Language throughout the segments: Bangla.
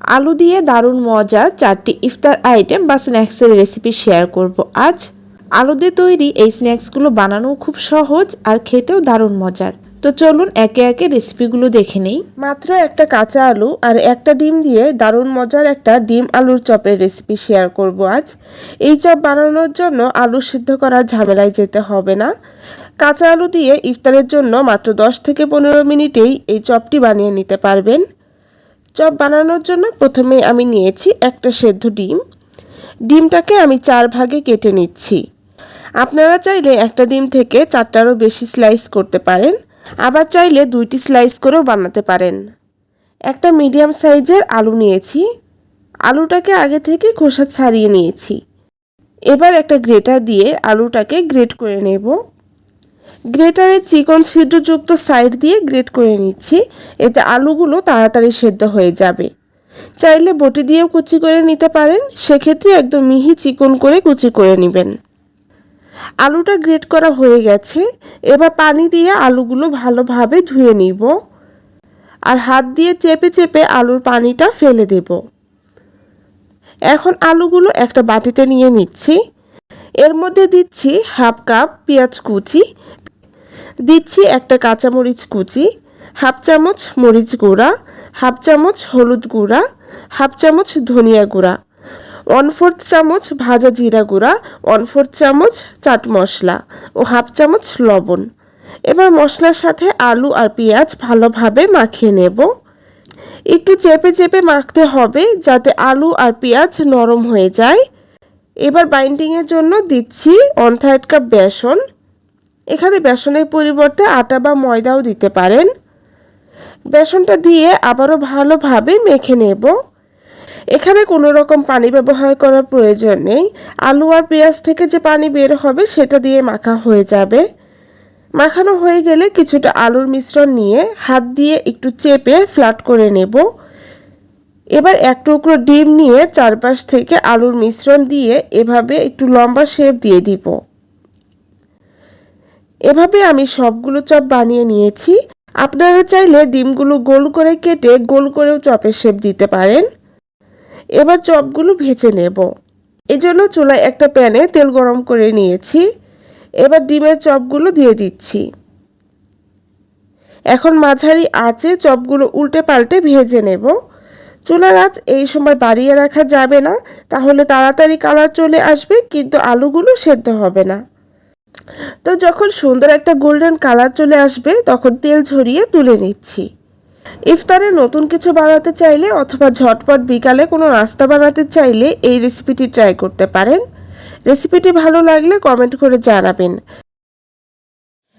আলু দিয়ে দারুণ মজার চারটি ইফতার আইটেম বা স্ন্যাক্সের রেসিপি শেয়ার করব আজ। আলু দিয়ে তৈরি এই স্ন্যাক্সগুলো বানানো খুব সহজ আর খেতেও দারুণ মজার। তো চলুন একে একে রেসিপিগুলো দেখে নেই। মাত্র একটা কাঁচা আলু আর একটা ডিম দিয়ে দারুণ মজার একটা ডিম আলুর চপের রেসিপি শেয়ার করব আজ। এই চপ বানানোর জন্য আলু সিদ্ধ করার ঝামেলায় যেতে হবে না। কাঁচা আলু দিয়ে ইফতারের জন্য মাত্র 10 থেকে পনেরো মিনিটেই এই চপটি বানিয়ে নিতে পারবেন। চপ বানানোর জন্য প্রথমে আমি নিয়েছি একটা সেদ্ধ ডিম। ডিমটাকে আমি চার ভাগে কেটে নিচ্ছি। আপনারা চাইলে একটা ডিম থেকে চারটারও বেশি স্লাইস করতে পারেন। আবার চাইলে দুইটি স্লাইস করেও বানাতে পারেন। একটা মিডিয়াম সাইজের আলু নিয়েছি। আলুটাকে আগে থেকে খোসা ছাড়িয়ে নিয়েছি। এবার একটা গ্রেটার দিয়ে আলুটাকে গ্রেট করে নেব। গ্রেটারের চিকন ছিদ্রযুক্ত সাইড দিয়ে গ্রেট করে নিচ্ছি। এতে আলুগুলো তাড়াতাড়ি সেদ্ধ হয়ে যাবে। চাইলে বটি দিয়েও কুচি করে নিতে পারেন। সেক্ষেত্রে একদম মিহি চিকন করে কুচি করে নেবেন। আলুটা গ্রেট করা হয়ে গেছে। এবার পানি দিয়ে আলুগুলো ভালোভাবে ধুয়ে নিব। আর হাত দিয়ে চেপে চেপে আলুর পানিটা ফেলে দেব। এখন আলুগুলো একটা বাটিতে নিয়ে নিচ্ছি। এর মধ্যে দিচ্ছি হাফ কাপ পেঁয়াজ কুচি দিচ্ছি একটা কাঁচামরিচ কুচি, হাফ চামচ মরিচ গুঁড়া, হাফ চামচ হলুদ গুঁড়া, হাফ চামচ ধনিয়া গুঁড়া ওয়ান ফোর্থ চামচ ভাজা জিরা গুঁড়া ওয়ান ফোর্থ চামচ চাট মশলা ও হাফ চামচ লবণ। এবার মশলার সাথে আলু আর পেঁয়াজ ভালোভাবে মাখিয়ে নেব। একটু চেপে চেপে মাখতে হবে যাতে আলু আর পেঁয়াজ নরম হয়ে যায়। এবার বাইন্ডিংয়ের জন্য দিচ্ছি ওয়ান থার্ড কাপ বেসন এখানে বেসনের পরিবর্তে আটা বা ময়দাও দিতে পারেন। বেসনটা দিয়ে আবারও ভালোভাবে মেখে নেব। এখানে কোনো রকম পানি ব্যবহার করার প্রয়োজন নেই। আলু আর পেঁয়াজ থেকে যে পানি বের হবে সেটা দিয়ে মাখা হয়ে যাবে। মাখানো হয়ে গেলে কিছুটা আলুর মিশ্রণ নিয়ে হাত দিয়ে একটু চেপে ফ্ল্যাট করে নেব। এবার এক টুকরো ডিম নিয়ে চারপাশ থেকে আলুর মিশ্রণ দিয়ে এভাবে একটু লম্বা শেপ দিয়ে দিব। এভাবে আমি সবগুলো চপ বানিয়ে নিয়েছি। আপনারা চাইলে ডিমগুলো গোল করে কেটে গোল করেও চপের শেপ দিতে পারেন। এবার চপগুলো ভেজে নেব। এজন্য চুলায় একটা প্যানে তেল গরম করে নিয়েছি। এবার ডিমের চপগুলো দিয়ে দিচ্ছি। এখন মাঝারি আঁচে চপগুলো উল্টে পাল্টে ভেজে নেব। চুলার আঁচ এই সময় বাড়িয়ে রাখা যাবে না। তাহলে তাড়াতাড়ি কালার চলে আসবে, কিন্তু আলুগুলো সেদ্ধ হবে না। তো যখন সুন্দর একটা গোল্ডেন কালার চলে আসবে, তখন তেল ঝরিয়ে তুলে নিচ্ছি। ইফতারে নতুন কিছু বানাতে চাইলে অথবা ঝটপট বিকালে কোনো নাস্তা বানাতে চাইলে এই রেসিপিটি ট্রাই করতে পারেন। রেসিপিটি ভালো লাগলে কমেন্ট করে জানাবেন।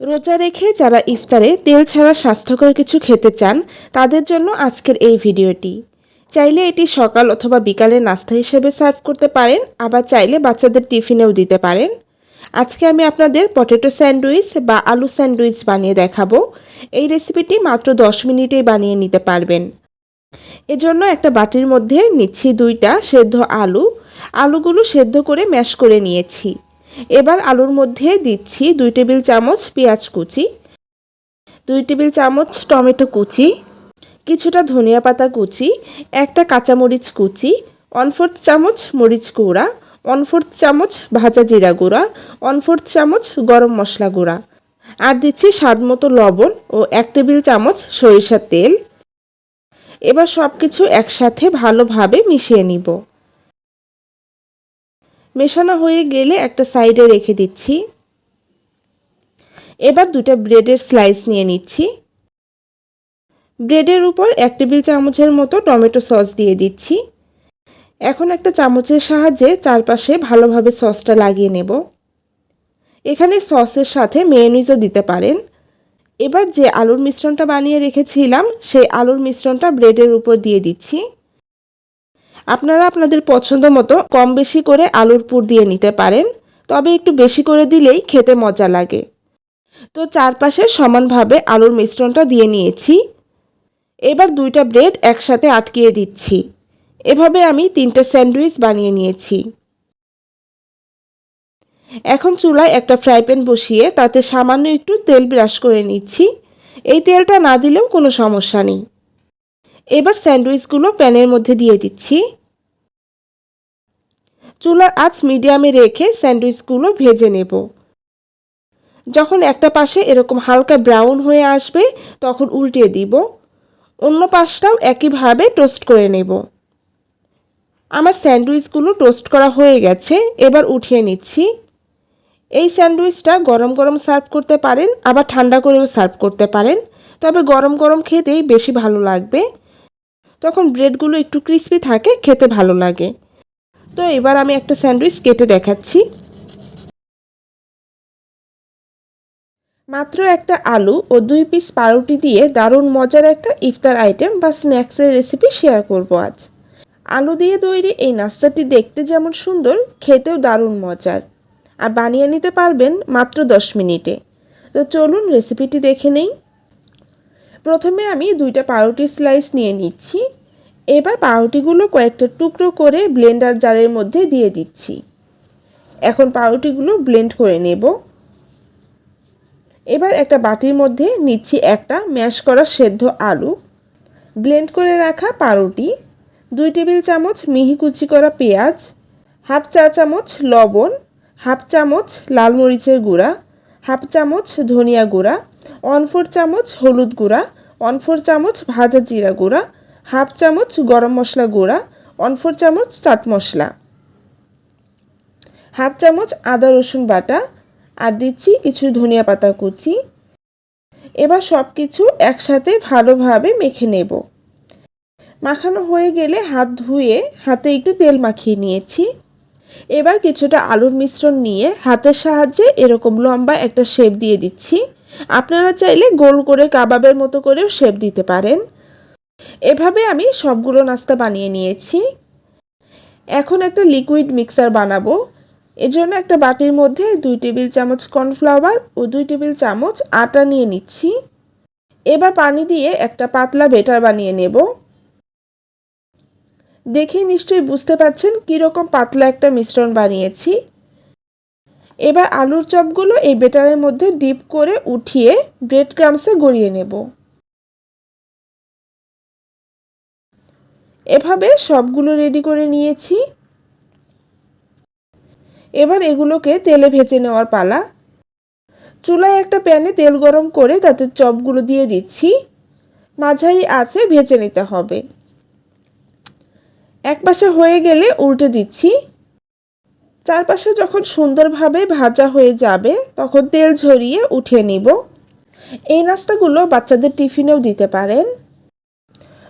রোজা রেখে যারা ইফতারে তেল ছাড়া স্বাস্থ্যকর কিছু খেতে চান, তাদের জন্য আজকের এই ভিডিওটি। চাইলে এটি সকাল অথবা বিকালে নাস্তা হিসেবে সার্ভ করতে পারেন, আবার চাইলে বাচ্চাদের টিফিনেও দিতে পারেন। আজকে আমি আপনাদের পটেটো স্যান্ডউইচ বা আলু স্যান্ডউইচ বানিয়ে দেখাবো। এই রেসিপিটি মাত্র দশ মিনিটেই বানিয়ে নিতে পারবেন। এজন্য একটা বাটির মধ্যে নিচ্ছি দুইটা সেদ্ধ আলু। আলুগুলো সেদ্ধ করে ম্যাশ করে নিয়েছি। এবার আলুর মধ্যে দিচ্ছি দুই টেবিল চামচ পেঁয়াজ কুচি, দুই টেবিল চামচ টমেটো কুচি, কিছুটা ধনিয়া পাতা কুচি, একটা কাঁচামরিচ কুচি, ওয়ান ফোর্থ চামচ মরিচ গুঁড়া ওয়ান ফোর্থ চামচ ভাজা জিরা গুঁড়া ওয়ান ফোর্থ চামচ গরম মশলা গুঁড়া। আর দিচ্ছি স্বাদ মতো লবণ ও এক টেবিল চামচ সরিষার তেল। এবার সব কিছু একসাথে ভালোভাবে মিশিয়ে নিব। মেশানো হয়ে গেলে একটা সাইডে রেখে দিচ্ছি। এবার দুটা ব্রেডের স্লাইস নিয়ে নিচ্ছি। ব্রেডের উপর এক টেবিল চামচের মতো টমেটো সস দিয়ে দিচ্ছি। এখন একটা চামচের সাহায্যে চারপাশে ভালোভাবে সসটা লাগিয়ে নেব। এখানে সসের সাথে মেয়নিজও দিতে পারেন। এবার যে আলুর মিশ্রণটা বানিয়ে রেখেছিলাম, সেই আলুর মিশ্রণটা ব্রেডের উপর দিয়ে দিচ্ছি। আপনারা আপনাদের পছন্দ মতো কম বেশি করে আলুর পুর দিয়ে নিতে পারেন, তবে একটু বেশি করে দিলেই খেতে মজা লাগে। তো চারপাশে সমানভাবে আলুর মিশ্রণটা দিয়ে নিয়েছি। এবার দুইটা ব্রেড একসাথে আটকিয়ে দিচ্ছি। এভাবে আমি তিনটে স্যান্ডউইচ বানিয়ে নিয়েছি। এখন চুলায় একটা ফ্রাই প্যান বসিয়ে তাতে সামান্য একটু তেল ব্রাশ করে নিচ্ছি। এই তেলটা না দিলেও কোনো সমস্যা নেই। এবার স্যান্ডউইচগুলো প্যানের মধ্যে দিয়ে দিচ্ছি। চুলার আঁচ মিডিয়ামে রেখে স্যান্ডউইচগুলো ভেজে নেব। যখন একটা পাশে এরকম হালকা ব্রাউন হয়ে আসবে, তখন উল্টিয়ে দিব। অন্য পাশটাও একইভাবে টোস্ট করে নেব। আমার স্যান্ডউইচগুলো টোস্ট করা হয়ে গেছে, এবার উঠিয়ে নিচ্ছি। এই স্যান্ডউইচটা গরম গরম সার্ভ করতে পারেন, আবার ঠান্ডা করেও সার্ভ করতে পারেন। তবে গরম গরম খেতেই বেশি ভালো লাগবে। তখন ব্রেডগুলো একটু ক্রিস্পি থাকে, খেতে ভালো লাগে। তো এবার আমি একটা স্যান্ডউইচ কেটে দেখাচ্ছি। মাত্র একটা আলু ও দুই পিস পাউরুটি দিয়ে দারুণ মজার একটা ইফতার আইটেম বা স্ন্যাক্সের রেসিপি শেয়ার করব আজ। আলু দিয়ে তৈরি এই নাস্তাটি দেখতে যেমন সুন্দর, খেতেও দারুণ মজার। আর বানিয়ে নিতে পারবেন মাত্র দশ মিনিটে। তো চলুন রেসিপিটি দেখে নেই। প্রথমে আমি দুইটা পাউরুটি স্লাইস নিয়ে নিচ্ছি। এবার পাউরুটিগুলো কয়েকটা টুকরো করে ব্লেন্ডার জারের মধ্যে দিয়ে দিচ্ছি। এখন পাউরুটিগুলো ব্লেন্ড করে নেব। এবার একটা বাটির মধ্যে নিচ্ছি একটা ম্যাশ করা সেদ্ধ আলু। ব্লেন্ড করে রাখা পাউরুটি। দুই টেবিল চামচ মিহি কুচি করা পেঁয়াজ, হাফ চা চামচ লবণ, হাফ চামচ লাল মরিচের গুঁড়া, হাফ চামচ ধনিয়া গুঁড়া, ওয়ান ফোর চামচ হলুদ গুঁড়া, ওয়ান ফোর চামচ ভাজা জিরা গুঁড়া, হাফ চামচ গরম মশলা গুঁড়া, ওয়ান ফোর চামচ চাট মশলা। হাফ চামচ আদা রসুন বাটা আর দিচ্ছি কিছু ধনিয়া পাতা কুচি। এবার সব কিছু একসাথে ভালোভাবে মেখে নেব। মাখানো হয়ে গেলে হাত ধুয়ে হাতে একটু তেল মাখিয়ে নিয়েছি। এবার কিছুটা আলুর মিশ্রণ নিয়ে হাতের সাহায্যে এরকম লম্বা একটা শেপ দিয়ে দিচ্ছি। আপনারা চাইলে গোল করে কাবাবের মতো করেও শেপ দিতে পারেন। এভাবে আমি সবগুলো নাস্তা বানিয়ে নিয়েছি। এখন একটা লিকুইড মিক্সার বানাবো। এজন্য একটা বাটির মধ্যে দুই টেবিল চামচ কর্নফ্লাওয়ার ও দুই টেবিল চামচ আটা নিয়ে নিচ্ছি। এবার পানি দিয়ে একটা পাতলা বেটার বানিয়ে নেব। দেখে নিশ্চয়ই বুঝতে পারছেন কীরকম পাতলা একটা মিশ্রণ বানিয়েছি। এবার আলুর চপগুলো এই বেটারের মধ্যে ডিপ করে উঠিয়ে ব্রেড ক্রামসে গড়িয়ে নেব। এভাবে সবগুলো রেডি করে নিয়েছি। এবার এগুলোকে তেলে ভেজে নেওয়ার পালা। চুলায় একটা প্যানে তেল গরম করে তাতে চপগুলো দিয়ে দিচ্ছি। মাঝারি আছে ভেজে নিতে হবে। এক পাশে হয়ে গেলে উল্টে দিচ্ছি। চারপাশে যখন সুন্দরভাবে ভাজা হয়ে যাবে, তখন তেল ঝরিয়ে উঠিয়ে নিব। এই নাস্তাগুলো বাচ্চাদের টিফিনেও দিতে পারেন।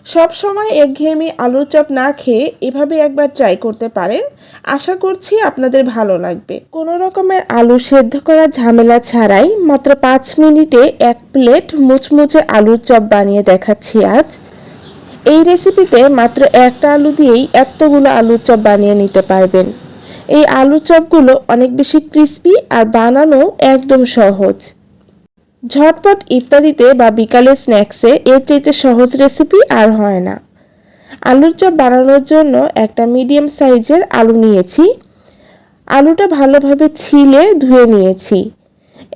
সব সময় একঘেয়েমি আলুর চপ না খেয়ে এভাবে একবার ট্রাই করতে পারেন। আশা করছি আপনাদের ভালো লাগবে। কোনো রকমের আলু সেদ্ধ করা ঝামেলা ছাড়াই মাত্র পাঁচ মিনিটে এক প্লেট মুচমুচে আলুর চপ বানিয়ে দেখাচ্ছি আজ। এই রেসিপিতে মাত্র একটা আলু দিয়েই এতগুলো আলুর চপ বানিয়ে নিতে পারবেন। এই আলুর চপগুলো অনেক বেশি ক্রিস্পি আর বানানো একদম সহজ। ঝটপট ইফতারিতে বা বিকালে স্ন্যাক্সে এর চাইতে সহজ রেসিপি আর হয় না। আলুর চপ বানানোর জন্য একটা মিডিয়াম সাইজের আলু নিয়েছি। আলুটা ভালোভাবে ছিলে ধুয়ে নিয়েছি।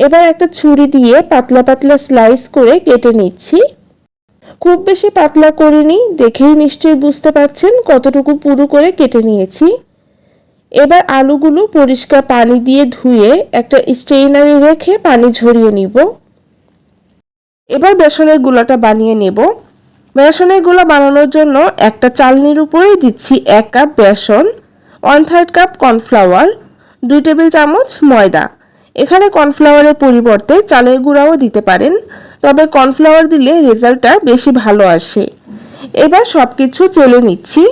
এবার একটা ছুরি দিয়ে পাতলা পাতলা স্লাইস করে কেটে নিচ্ছি। খুব বেশি পাতলা করিনি, দেখেই নিশ্চয়ই বুঝতে পারছেন কতটুকু পুরু করে কেটে নিয়েছি। এবার আলুগুলো পরিষ্কার পানি দিয়ে ধুয়ে একটা স্ট্রেইনারে রেখে পানি ঝরিয়ে নিব। এবার বেসনের গুলাটা বানিয়ে নেব। বেসনেরগুলা বানানোর জন্য একটা চালনির উপরে দিচ্ছি এক কাপ বেসন ওয়ান থার্ড কাপ কর্নফ্লাওয়ার দুই টেবিল চামচ ময়দা। এখানে কর্নফ্লাওয়ারের পরিবর্তে চালের গুঁড়াও দিতে পারেন। তবে কর্নফ্লাওয়ার দিলে রেজাল্টটা বেশি ভালো আসে। এবার সব কিছু চেলে নিচ্ছি।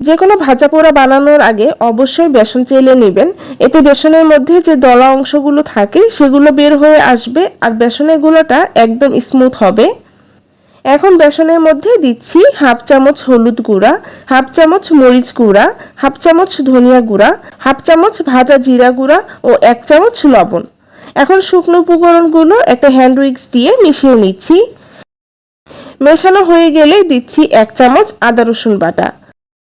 যে কোনো ভাজা পোড়া বানানোর আগে অবশ্যই বেসন চেলে নেবেন। এতে বেসনের মধ্যে যে দলা অংশগুলো থাকে, সেগুলো বের হয়ে আসবে আর বেসনের গুঁড়োটা একদম স্মুথ হবে। এখন বেসনের মধ্যে দিচ্ছি হাফ চামচ হলুদ গুঁড়া, হাফ চামচ মরিচ গুঁড়া, হাফ চামচ ধনিয়া গুঁড়া, হাফ চামচ ভাজা জিরা গুঁড়া ও এক চামচ লবণ। এখন শুকনো উপকরণগুলো একটা হ্যান্ড উইক্স দিয়ে মিশিয়ে নিচ্ছি। মেশানো হয়ে গেলে দিচ্ছি এক চামচ আদা রসুন বাটা।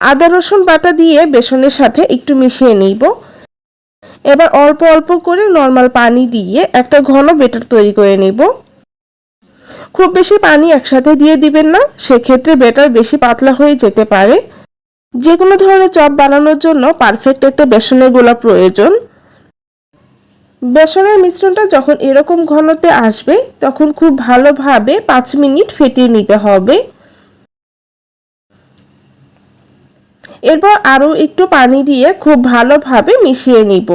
আদা রসুন বাটা দিয়ে বেসনের সাথে একটু মিশিয়ে নিব। এবার অল্প অল্প করে নর্মাল পানি দিয়ে একটা ঘন বেটার তৈরি করে নিব। খুব বেশি পানি একসাথে দিয়ে দিবেন না, সেক্ষেত্রে বেটার বেশি পাতলা হয়ে যেতে পারে। যে কোনো ধরনের চপ বানানোর জন্য পারফেক্ট একটা বেসনের গোলা প্রয়োজন। বেসনের মিশ্রণটা যখন এরকম ঘনতে আসবে, তখন খুব ভালোভাবে পাঁচ মিনিট ফেটিয়ে নিতে হবে। এরপর আরও একটু পানি দিয়ে খুব ভালোভাবে মিশিয়ে নিব।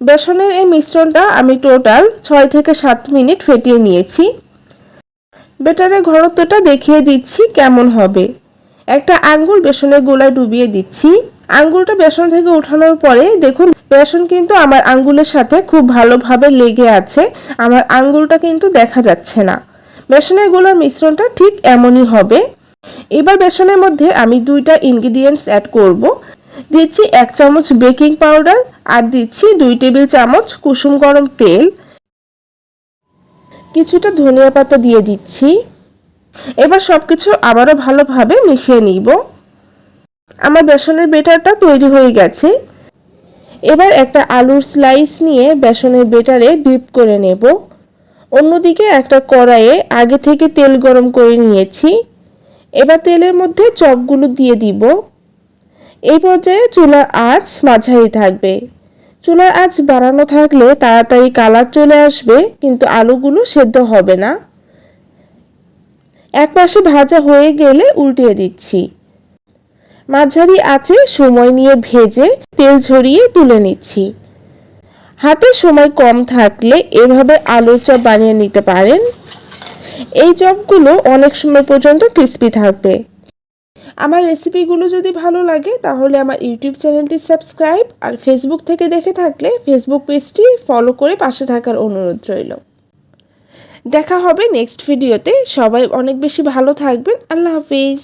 বেসনের এই মিশ্রণটা আমি টোটাল ছয় থেকে সাত মিনিট ফেটিয়ে নিয়েছি। বেটারের ঘনত্বটা দেখিয়ে দিচ্ছি কেমন হবে। একটা আঙ্গুল বেসনের গোলায় ডুবিয়ে দিচ্ছি। আঙ্গুলটা বেসন থেকে উঠানোর পরে দেখুন, বেসন কিন্তু আমার আঙ্গুলের সাথে খুব ভালোভাবে লেগে আছে। আমার আঙ্গুলটা কিন্তু দেখা যাচ্ছে না। বেসনের গোলার মিশ্রণটা ঠিক এমনই হবে। এবার বেসনের মধ্যে আমি দুইটা ইনগ্রিডিয়েন্টস অ্যাড করব। দিচ্ছি এক চামচ বেকিং পাউডার আর দিচ্ছি দুই টেবিল চামচ কুসুম গরম তেল। কিছুটা ধনিয়া পাতা দিয়ে দিচ্ছি। এবার সব কিছু আবারও ভালোভাবে মিশিয়ে নিব। আমার বেসনের বেটারটা তৈরি হয়ে গেছে। এবার একটা আলুর স্লাইস নিয়ে বেসনের বেটারে ডিপ করে নেব। অন্যদিকে একটা কড়াইয়ে আগে থেকে তেল গরম করে নিয়েছি। এবার তেলের মধ্যে চপগুলো দিয়ে দিব। এই পর্যায়ে চুলার আঁচ মাঝারি থাকবে। চুলার আঁচ বাড়ানো থাকলে তাড়াতাড়ি কালার চলে আসবে, কিন্তু আলুগুলো সেদ্ধ হবে না। এক পাশে ভাজা হয়ে গেলে উল্টিয়ে দিচ্ছি। মাঝারি আছে সময় নিয়ে ভেজে তেল ঝরিয়ে তুলে নিচ্ছি। হাতে সময় কম থাকলে এভাবে আলুর চপ বানিয়ে নিতে পারেন। এই চপগুলো অনেক সময় পর্যন্ত ক্রিস্পি থাকবে। আমার রেসিপিগুলো যদি ভালো লাগে, তাহলে আমার ইউটিউব চ্যানেলটি সাবস্ক্রাইব আর ফেসবুক থেকে দেখে থাকলে ফেসবুক পেজটি ফলো করে পাশে থাকার অনুরোধ রইল। দেখা হবে নেক্সট ভিডিওতে। সবাই অনেক বেশি ভালো থাকবেন। আল্লাহ হাফিজ।